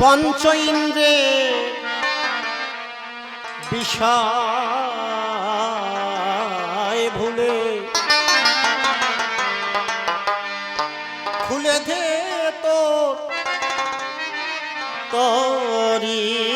পঞ্চ ইন্দ্রে বিষয় ভুলে খুলে দে তো তরি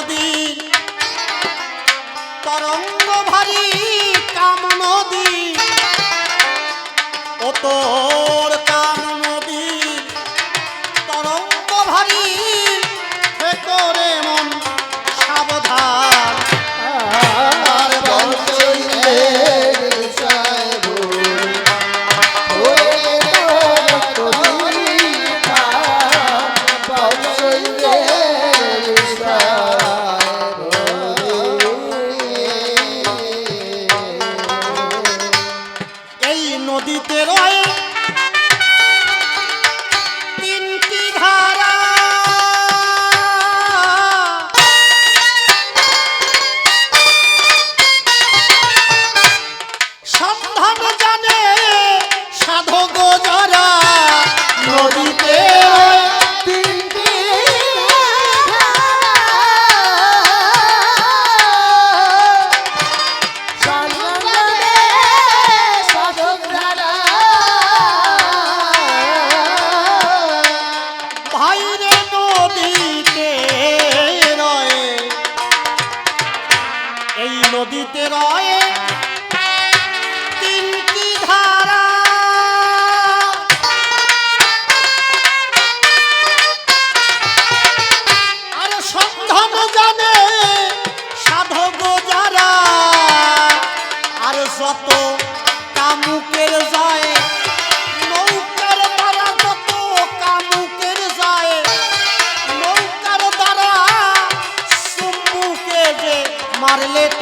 নদী। তরঙ্গ ভারী কাম নদী। ও তো দিতে রয়ে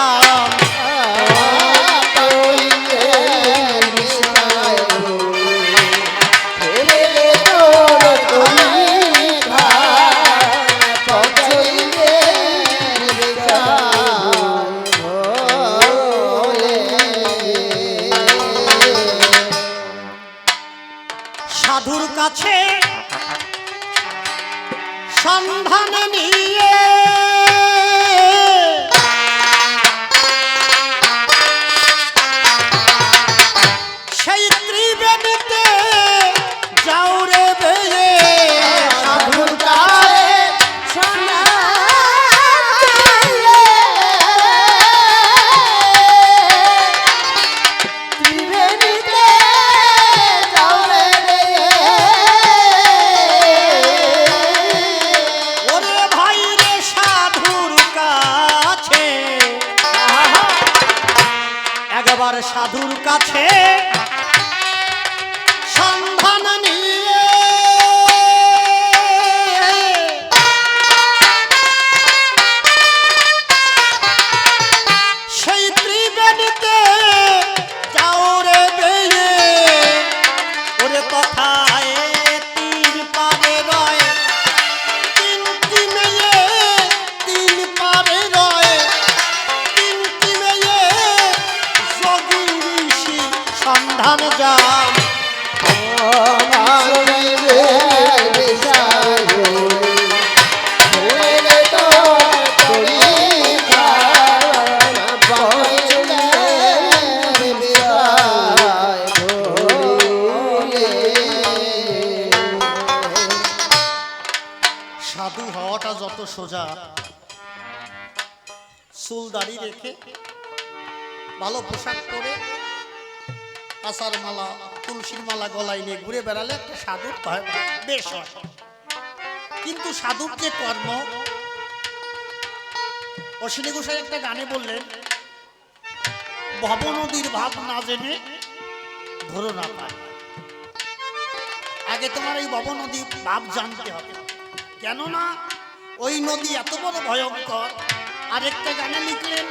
रा সাধুর কাছে সন্ধান নিয়ে ঘুরে বেড়ালে একটা সাধুর বেশ কিন্তু সাধুর যে কর্ম, অশ্বিনী গোসাই একটা গানে বললেন ভব নদীর ভাব না জেনে ধরো না পায়। আগে তোমার এই ভব নদীর ভাব জানতে হবে। কেননা ওই নদী এত বড় ভয়ঙ্কর। আরেকটা গানে লিখলেন,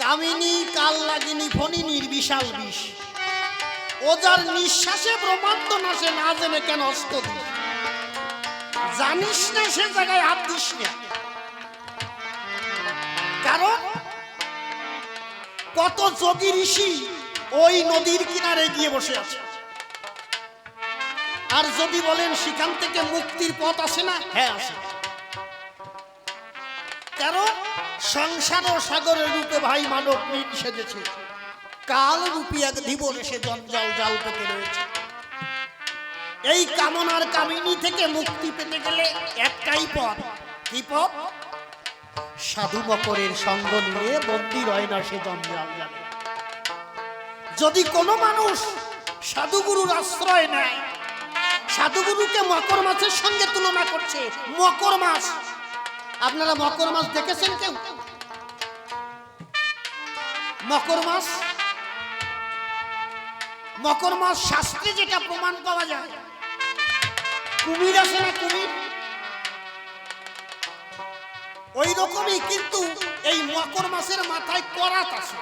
কামিনী কাল লাগিনি ফণিনীর নির্বিশাল বিষ। ও যার নিঃশ্বাসে ব্রহ্মাণ্ড নাশে, না জেনে কেন অস্ত জানিস না সে জায়গায় হাত দিস না। কারণ কত যোগী ঋষি ওই নদীর কিনারে গিয়ে বসে আছে। আর যদি বলেন সেখান থেকে মুক্তির পথ আসে না হ্যাঁ আসে। কারণ সংসার ও সাগরের রূপে ভাই মানব মীন সেজেছে। কাল রূপী এক এসে জঞ্জাল জাল পেতে রয়েছে। এই কামনার কামিনী থেকে মুক্তি পেতে গেলে একটাই পথ। কি পথ? সাধু মকরের সঙ্গ নিয়ে না সে জঞ্জাল জালে। যদি কোনো মানুষ সাধুগুরুর আশ্রয় নেয়, সাধুগুরুকে মকর মাছের সঙ্গে তুলনা করছে, মকর মাছ। আপনারা মকর মাছ দেখেছেন কেউ? মকর মাছ মকর মাছ শাস্ত্রে যেটা প্রমাণ পাওয়া যায়, কুমির আছে না কুমির? ওই রকমই কিন্তু এই মকর মাছের মাথায় করাত আছে।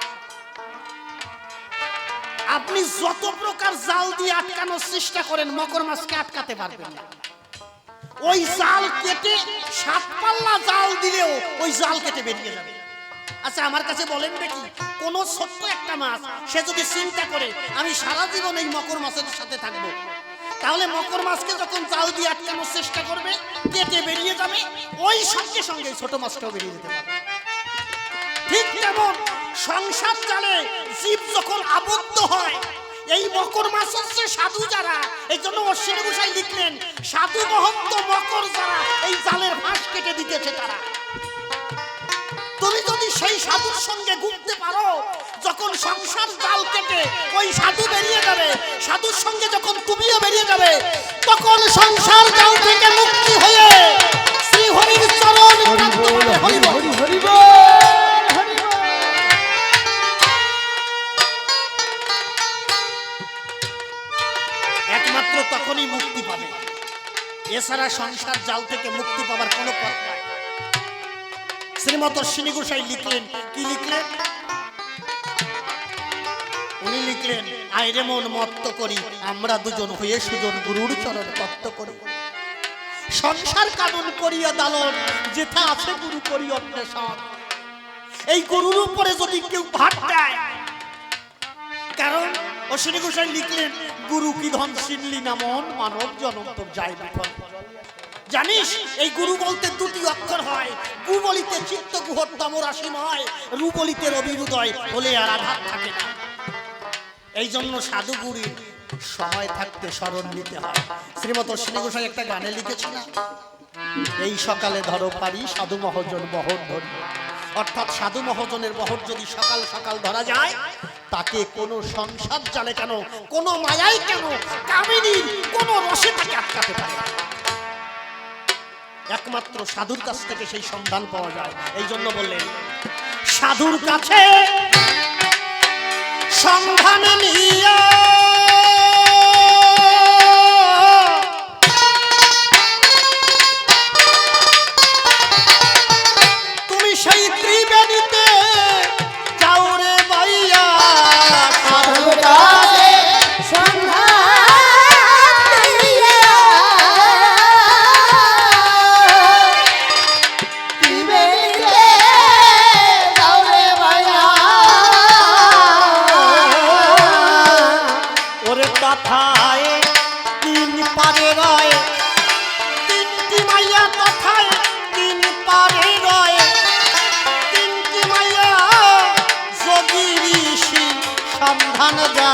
আপনি যত প্রকার জাল দিয়ে আটকানোর চেষ্টা করেন, মকর মাছকে আটকাতে পারবেন না। ওই জাল কেটে সাত পাল্লা জাল দিলেও ওই জাল কেটে বেরিয়ে যাবে। আচ্ছা আমার কাছে বলেন দেখি কোন ছোট্ট একটা মাছ, সে যদি চিন্তা করে, আমি সারা জীবন এই মকর মাছের সাথে থাকব। তাহলে মকর মাছকে যখন জাল দিয়ে আটকানোর চেষ্টা করবে, কেটে বেরিয়ে যাবে, ওই সঙ্গে সঙ্গে ছোট মাছটাও বেরিয়ে যেতে পারবে। ঠিক তেমন সংসার জালে জীব যখন আবদ্ধ হয়, এই মকর মাছ হচ্ছে সাধু যারা। এই জন্য অশ্বিনী গোসাই লিখলেন, সাধু মহন্ত মকর যারা, এই জালের ফাঁস কেটে দিতেছে তারা। সঙ্গে ঘুরতে পারো। যখন সংসার জাল কেটে ওই সাধু বেরিয়ে যাবে সাধুর সঙ্গে যখন তুমিও বেরিয়ে যাবে তখন সংসার জাল থেকে মুক্তি হয়ে শ্রী হরির চরণ একমাত্র তখনই মুক্তি পাবে। এছাড়া সংসার জাল থেকে মুক্তি পাবার কোনো পথ নাই। শ্রীমত শ্রী গোসাই লিখলেন। কি লিখলেন? উনি লিখলেন আইরে মন মত্ত করি, আমরা দুজন হয়ে সুজন গুরুর চরণ তত্ত্ব করি। সংসার কানুন করিয়া দালন, যেথা আছে গুরু করি অন্বেষণ। এই গরুর উপরে যদি কেউ ভাট দেয়, কারণ অশ্বিনী গোসাই লিখলেন, গুরু কি ধন চিনলি না মন, মানব জনম তোর যায় বিফল। জানিস, এই গুরু বলতে দুটি অক্ষর হয়। গু বলিতে চিত্ত গুহর তমরাশি নয় রু বলিতে রবিরুদয় হলে আর আঘাত থাকে না। এই জন্য সাধু গুরুর সময় থাকতে স্মরণ নিতে হয়। শ্রীমত শ্রী গোসাই একটা গানে লিখেছি না এই সকালে ধরো পারি সাধু মহাজন বহর ধরি। অর্থাৎ সাধু মহাজনের বহর যদি সকাল সকাল ধরা যায় তাকে কোনো সংসার জালে কেন, কোনো মায়াই কেন, কামিনীর কোনো রসে তাকে আটকাতে পারে না। একমাত্র সাধুর কাছ থেকে সেই সন্ধান পাওয়া যায়। এই জন্য বললেন, সাধুর কাছে সন্ধান নিয়ে সন্ধান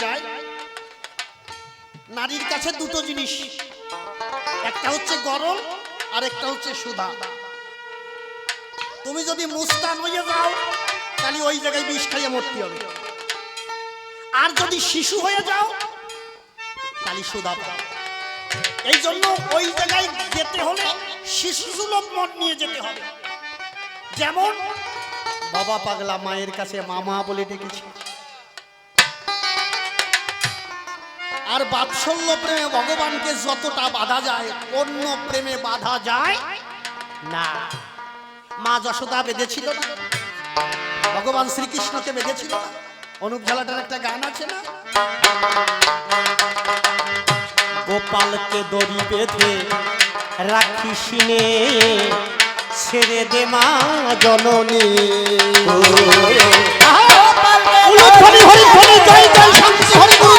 যায়। নারীর কাছে দুটো জিনিস। একটা হচ্ছে গরল আর একটা হচ্ছে সুধা। তুমি যদি মুস্তান হয়ে যাও, তাহলে ওই জায়গায় বিষ খাইয়ে মরতে হবে। আর যদি শিশু হয়ে যাও, তাহলে সুধা পাও এই জন্য ওই জায়গায় যেতে হলে শিশু সুলভ মন নিয়ে যেতে হবে। যেমন, বাবা পাগলা মায়ের কাছে মামা বলে ডেকেছে। আর বাৎসল্য প্রেমে ভগবানকে যতটা বাধা যায় অন্য প্রেমে বাধা যায় না। মা যশোদা বেঁধেছিল না? ভগবান শ্রীকৃষ্ণকে বেঁধেছিল না? অনুপ ঝালাটার একটা গান আছে না? গোপালকে দড়ি বেঁধে রাখিস ছেড়ে দে মা জননী। উলুধ্বনি হরিধ্বনি জয় জয় শান্তি হরি গুরু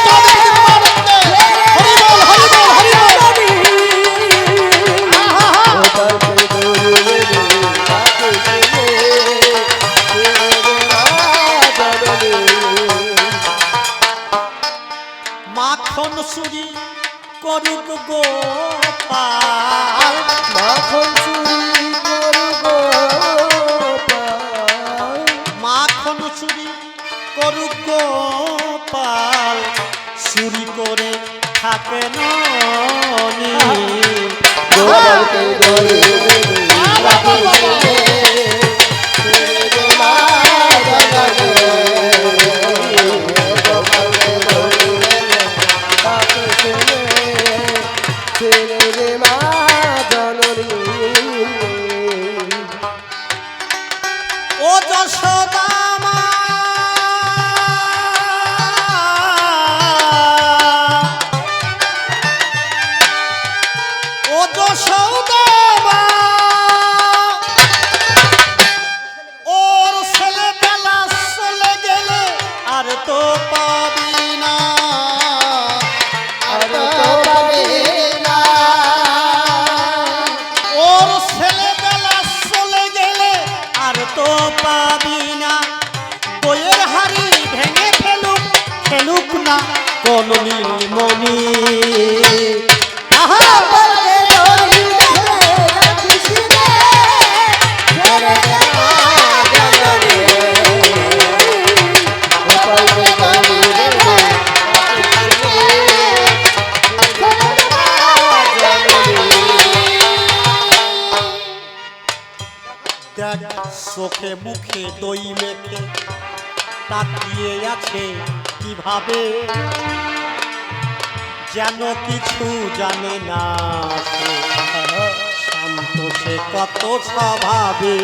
চোখে মুখে দই মেখে তাকিয়ে আছে কীভাবে? যেন কিছু জানে না সে। শান্ত সে কত স্বভাবে।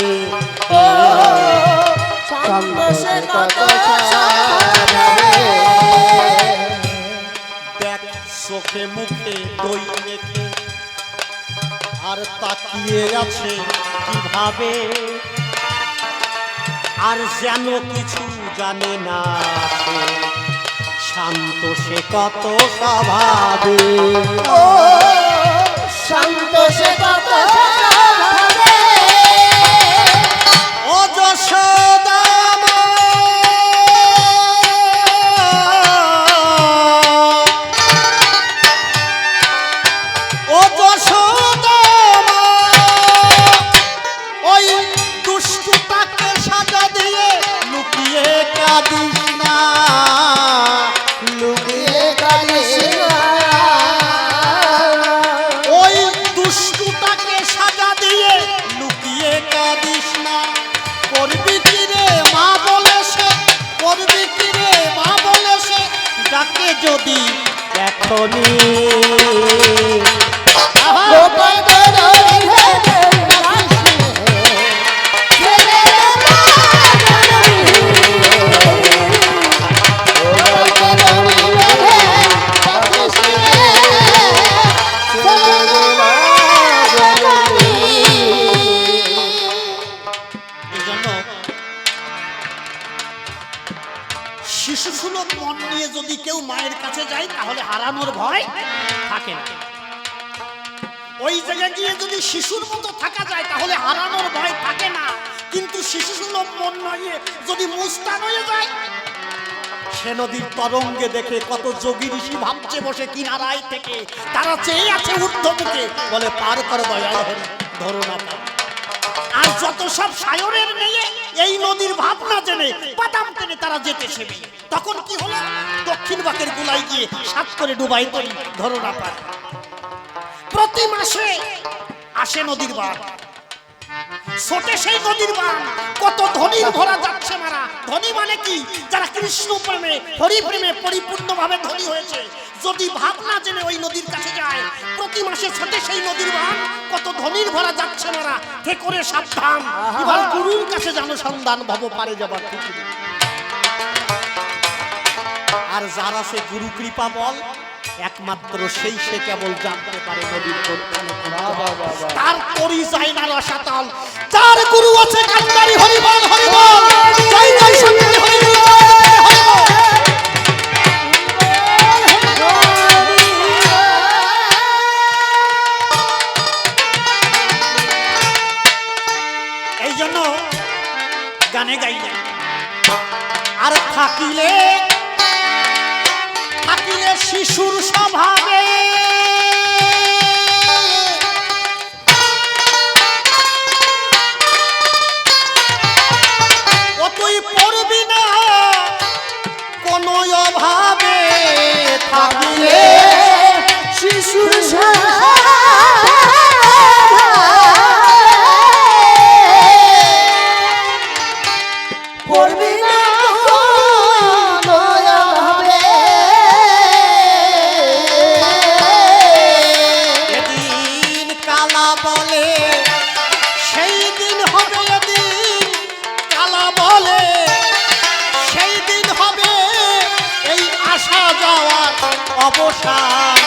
দেখ চোখে মুখে দই মেখে আর তাকিয়ে আছে কীভাবে? আর যেন কিছু জানে না। শান্ত সে কত স্বভাবে। শান্ত সে কত যশোদা কিন্তু শিশু সুলভ মন নয় যদি মুস্তান হয়ে যায়, সে নদীর তরঙ্গে দেখে কত যোগী ঋষি ভাবছে বসে থেকে। তারা চেয়ে আছে ঊর্ধ্ব মুখে বলে পার করে হরি ধরো না আর যত সব সায়রের নিয়ে এই নদীর ভাব না জেনে, বাদাম টেনে তারা যেতে সেবে। তখন কি হলো? দক্ষিণ বাকের গুলাই গিয়ে সাত করে ডুবাই তরি, ধরো না পার প্রতি মাসে আসে নদীর বাঘ ছোটে সেই নদীর বান। কত ধনীর ভরা যাচ্ছে মারা। ধনী মানে কি? যারা কৃষ্ণ প্রেমে হরি প্রেমে পরিপূর্ণভাবে ধনী হয়েছে। যদি ভাব না জেনে ওই নদীর কাছে যায় প্রতি মাসে ছোটে সেই নদীর বান। কত ধনীর ভরা যাচ্ছে মারা। ঠে করে সাবধান? এবার গুরুর কাছে জানো সন্ধান ভব পারে যাবার ঠিক আর যারা সে গুরু কৃপা বল একমাত্র সেই সে কেবল জানতে পারে নদীর। তার পরিচয় না রসাতল। যার গুরু আছে কান্দারি হরিবল হরিবল। জয় জয় শক্তি হরিবল। এই জন্য গানে গাইলেন। আর থাকিলে অবসান।